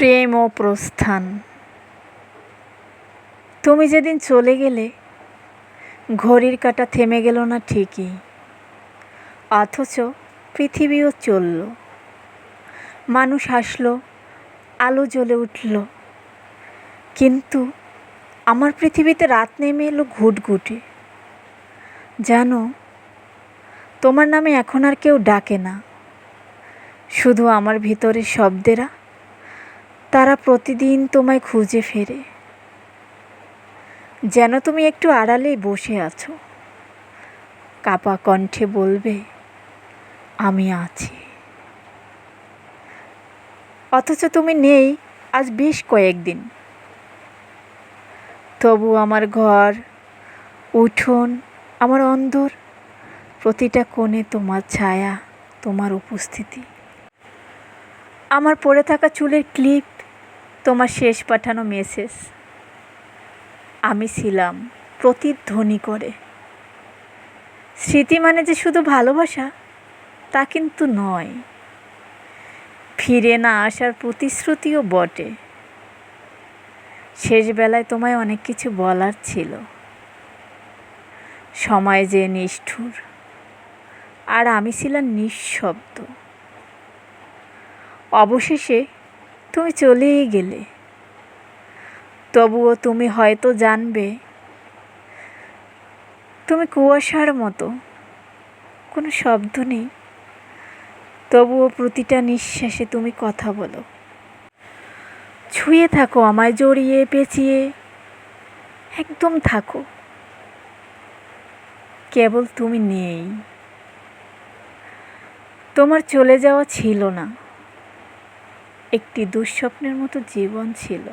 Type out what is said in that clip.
প্রেম ও প্রস্থান। তুমি যেদিন চলে গেলে, ঘড়ির কাঁটা থেমে গেল না ঠিকই, অথচ পৃথিবীও চলল। মানুষ হাসলো, আলো জ্বলে উঠল। কিন্তু আমার পৃথিবীতে রাত নেমে এলো ঘুটঘুটে। জানো, তোমার নামে এখন আর কেউ ডাকে না। শুধু আমার ভিতরের শব্দেরা তারা প্রতিদিন তোমায় খুঁজে ফেরে। যেন তুমি একটু আড়ালেই বসে আছো। কাপা কণ্ঠে বলবে, আমি আছি। অথচ তুমি নেই আজ বেশ কয়েকদিন। তবু আমার ঘর, উঠোন, আমার অন্দর, প্রতিটা কোণে তোমার ছায়া, তোমার উপস্থিতি। আমার পড়ে থাকা চুলের ক্লিপ তোমার শেষ পাঠানো মেসেজ আমি ছিলাম প্রতিধ্বনি করে। স্মৃতি মানে যে শুধু ভালোবাসা, তা কিন্তু নয়। ফিরে না আসার প্রতিশ্রুতিও বটে। শেষবেলায় তোমায় অনেক কিছু বলার ছিল। সময় যে নিষ্ঠুর, আর আমি ছিলাম নিঃশব্দ। অবশেষে তুমি চলেই গেলে। তবুও তুমি হয়তো জানবে, তুমি কুয়াশার মতো, কোনো শব্দ নেই। তবুও প্রতিটা নিঃশ্বাসে তুমি কথা বলো। ছুঁয়ে থাকো আমায় জড়িয়ে পেঁচিয়ে, একদম থাকো। কেবল তুমি নেই। তোমার চলে যাওয়া ছিল না। একটি দুঃস্বপ্নের মতো জীবন ছিল।